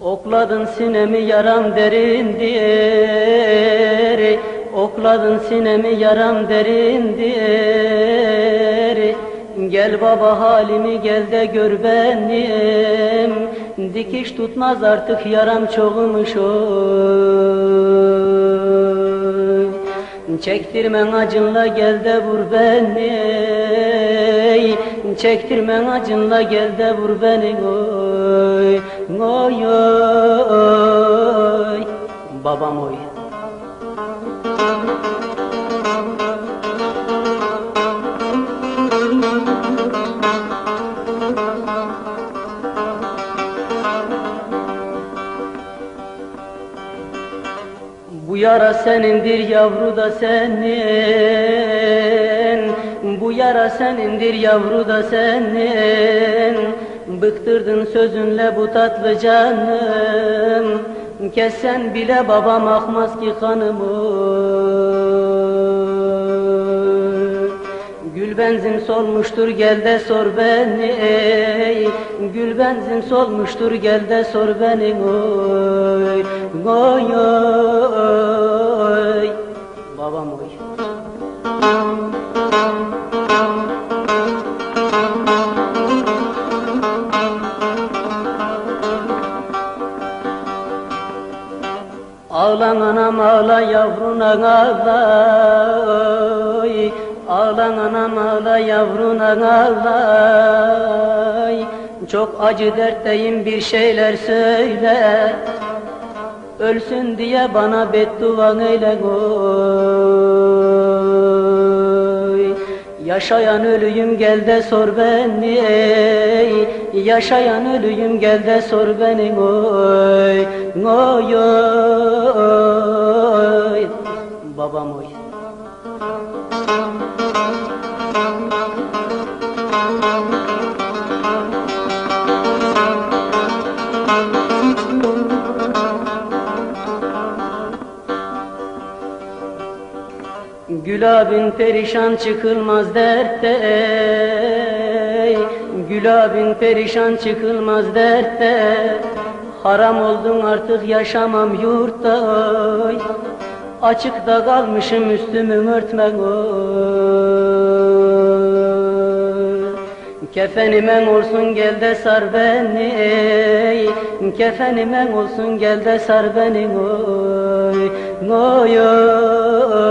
Okladın sinemi yaram derindir Okladın sinemi yaram derindir Gel baba halimi gel de gör benim. Dikiş tutmaz artık yaram çoğumuş Çektirmen acınla gel de vur beni. Çektirmen acınla gel de vur beni oy Oy oy. Babam oy Bu yara senindir yavru da senin. Bu yara senindir yavru da senin. Bıktırdın sözünle bu tatlı canım. Kessen bile babam akmaz ki kanımı Gül benzin solmuştur gel de sor beni ey. Gül benzin solmuştur gel de sor beni oy. Oy oy. Babam oy. Ağlan anam ağla yavruna ağla. Ağlan anam ağla yavruna ağla oy. Çok acı dertteyim bir şeyler söyle. Ölsün diye bana bedduan eyle oy Yaşayan ölüyüm gel de sor beni. Yaşayan ölüyüm gel de sor beni oy Oy oy Gül abin perişan çıkılmaz dertte. Ey Gül abin perişan çıkılmaz dertte. Haram oldun artık yaşamam yurtta. Oy Açıkta kalmışım üstümü örtmek oy Kefenimen olsun gel de sar beni. Ey Kefenimen olsun gel de sar beni oy Oy oy